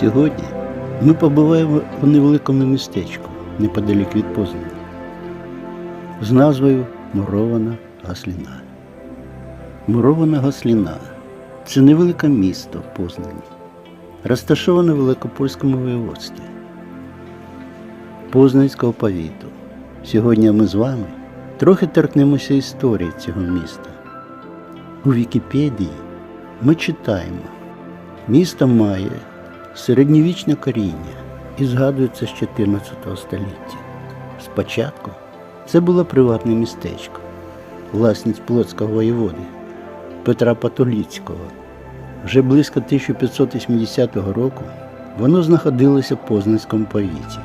Сьогодні ми побуваємо у невеликому містечку неподалік від Познані з назвою Мурована Гасліна. Мурована Гасліна це невелике місто в Познані, розташоване в Великопольському воєводстві Познанського повіту. Сьогодні ми з вами трохи торкнемося історії цього міста. У Вікіпедії ми читаємо, місто має середньовічне коріння і згадується з 14 століття. Спочатку це було приватне містечко, власність Плотського воєводи Петра Патоліцького. Вже близько 1580 року воно знаходилося в Познанському повіті.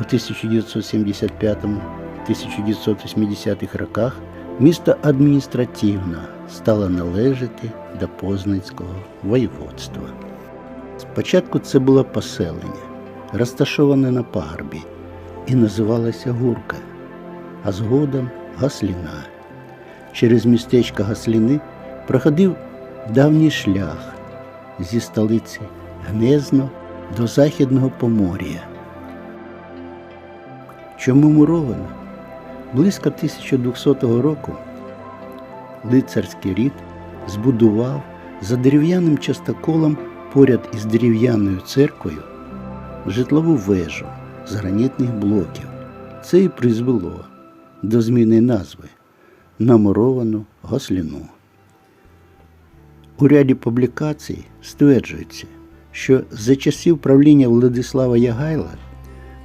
У 1975-1980 роках місто адміністративно стало належати до Познанського воєводства. Спочатку це було поселення, розташоване на пагорбі, і називалося Гурка, а згодом Гасліна. Через містечко Гасліни проходив давній шлях зі столиці Гнезно до Західного Помор'я. Чому муровано? Близько 1200 року лицарський рід збудував за дерев'яним частоколом поряд із дерев'яною церквою житлову вежу з гранітних блоків. Це і призвело до зміни назви на муровану. У ряді публікацій стверджується, що за часів правління Владислава Ягайла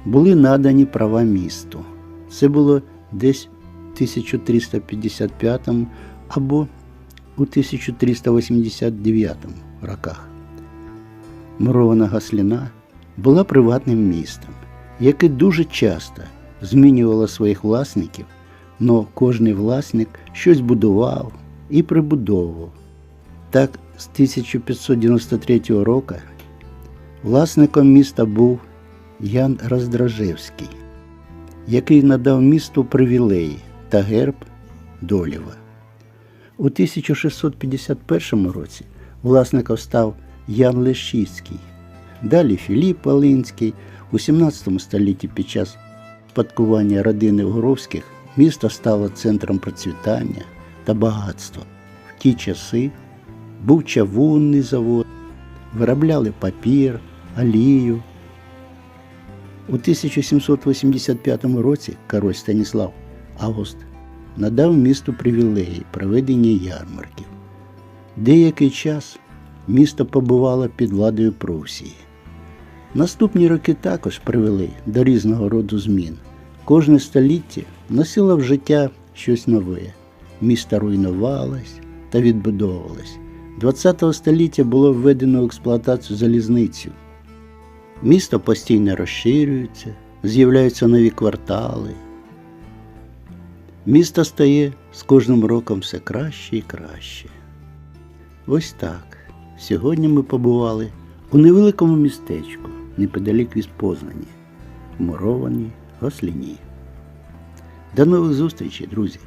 були надані права місту. Це було десь в 1355 або у 1389 роках. Мурована Гасліна була приватним містом, яке дуже часто змінювало своїх власників, але кожний власник щось будував і прибудовував. Так, з 1593 року власником міста був Ян Роздражевський, який надав місту привілеї та герб Долєва. У 1651 році власником став Ян Лещицький, далі Філіп Волинський. У 17 столітті під час спадкування родини Угровських місто стало центром процвітання та багатства. В ті часи був чавунний завод, виробляли папір, олію. У 1785 році король Станіслав Август надав місту привілеї проведення ярмарків. Деякий час місто побувало під владою Прусії. Наступні роки також привели до різного роду змін. Кожне століття носило в життя щось нове. Місто руйнувалось та відбудовувалось. 20 століття було введено в експлуатацію залізницю. Місто постійно розширюється, з'являються нові квартали. Місто стає з кожним роком все краще і краще. Ось так. Сьогодні ми побували у невеликому містечку неподалік від Познані, в мурованій Госліні. До нових зустрічей, друзі!